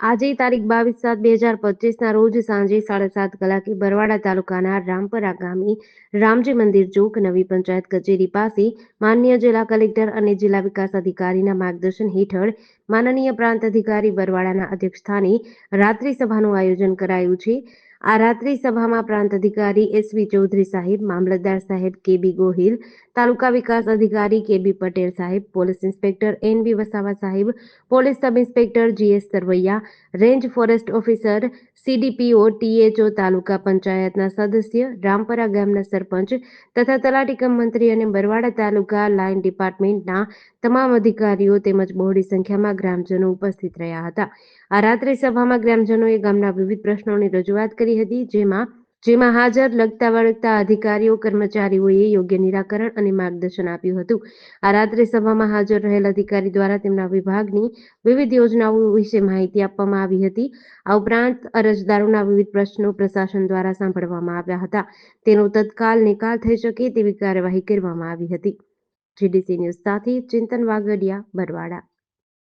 આજે તારીખ બાવીસ સાત બે હજાર પચીસના રોજ સાંજે સાડા સાત કલાકે બરવાડા તાલુકાના રામપરા ગામે રામજી મંદિર ચોક નવી પંચાયત કચેરી પાસે માન્ય જિલ્લા કલેક્ટર અને જિલ્લા વિકાસ અધિકારીના માર્ગદર્શન હેઠળ માનનીય પ્રાંત અધિકારી બરવાડાના અધ્યક્ષસ્થાને રાત્રિ સભાનું આયોજન કરાયું છે. આ રાત્રિ સભામાં પ્રાંત અધિકારી એસવી ચૌધરી સાહેબ, મામલતદાર સાહેબ કેબી ગોહિલ, તાલુકા વિકાસ અધિકારી કેબી પટેલ સાહેબ, police inspector N B Vasava સાહેબ, police sub inspector G S Sarvaiya, range forest officer, CDPO, THO, taluka પંચાયતના સદસ્ય, રામપરા ગામના સરપંચ તથા તલાટી કમ મંત્રી અને બરવાડા તાલુકા લાઇન ડિપાર્ટમેન્ટના તમામ અધિકારીઓ તેમજ બહોળી સંખ્યામાં ગ્રામજનો ઉપસ્થિત રહ્યા હતા. આ રાત્રિ સભામાં ગ્રામજનોએ ગામના વિવિધ પ્રશ્નોની રજૂઆત કરી હતી, જેમાં જેમાં હાજર લગતા વળગતા અધિકારીઓ, કર્મચારીઓએ યોગ્ય નિરાકરણ અને માર્ગદર્શન આપ્યું હતું. આ રાત્રે સભામાં હાજર રહેલ અધિકારી દ્વારા તેમના વિભાગની વિવિધ યોજનાઓ વિશે માહિતી આપવામાં આવી હતી. આ ઉપરાંત અરજદારોના વિવિધ પ્રશ્નો પ્રશાસન દ્વારા સાંભળવામાં આવ્યા હતા. તેનો તત્કાલ નિકાલ થઈ શકે તેવી કાર્યવાહી કરવામાં આવી હતી. જીડીસી ન્યૂઝ સાથે ચિંતન વાગડિયા બરવાડા.